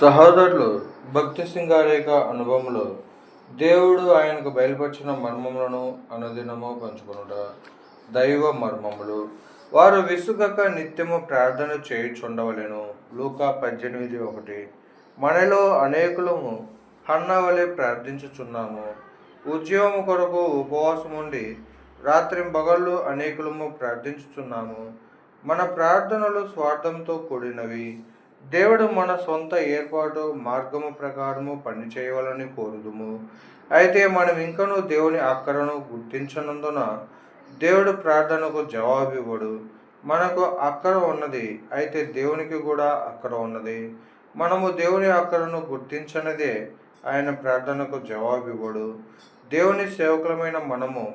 సహోదరులు భక్తి సింగారేఖ అనుభవంలో దేవుడు ఆయనకు బయలుపరిచిన మర్మములను అనుదినము పంచుకొనుట దైవ మర్మములు. వారు విసుగక నిత్యము ప్రార్థన చేయుచుండవలెను. లూకా పద్దెనిమిది ఒకటి. మనలో అనేకులము హన్నవలి ప్రార్థించుచున్నాము. ఉద్యోగం కొరకు ఉపవాసం ఉండి రాత్రి పగళ్ళు అనేకులము ప్రార్థించుచున్నాము. మన ప్రార్థనలు స్వార్థంతో కూడినవి. దేవుడు మన సొంత ఏర్పాటు మార్గము ప్రకారము పని చేయవాలని కోరుదుము. అయితే మనం ఇంకనూ దేవుని అక్కరను గుర్తించనందున దేవుడు ప్రార్థనకు జవాబివ్వడు. మనకు అక్కర ఉన్నది అయితే దేవునికి కూడా అక్కర ఉన్నది. మనము దేవుని అక్కరను గుర్తించనిదే ఆయన ప్రార్థనకు జవాబివ్వడు. దేవుని సేవకులమైన మనము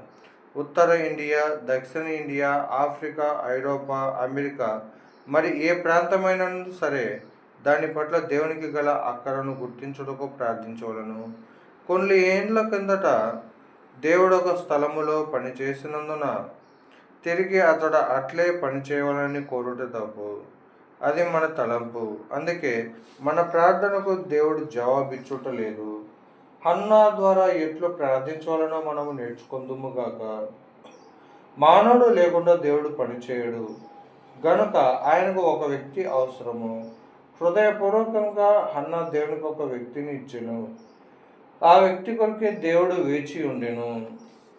ఉత్తర ఇండియా దక్షిణ ఇండియా ఆఫ్రికా ఐరోపా అమెరికా మరి ఏ ప్రాంతమైన సరే దాని పట్ల దేవునికి గల అక్కరను గుర్తించుటకు ప్రార్థించవలను. కొన్ని ఏండ్ల కిందట దేవుడు ఒక స్థలములో పని చేసినందున తిరిగి అతడు అట్లే పనిచేయవాలని కోరుట తప్పు అది మన తలంపు. అందుకే మన ప్రార్థనకు దేవుడు జవాబిచ్చుట లేదు. హన్నా ద్వారా ఎట్లు ప్రార్థించాలనో మనము నేర్చుకుందుము గాక. మానవుడు లేకుండా దేవుడు పనిచేయడు. గనుక ఆయనకు ఒక వ్యక్తి అవసరము. హృదయపూర్వకంగా అన్న దేవునికి ఒక వ్యక్తిని ఇచ్చెను. ఆ వ్యక్తి కొరకే దేవుడు వేచి ఉండెను.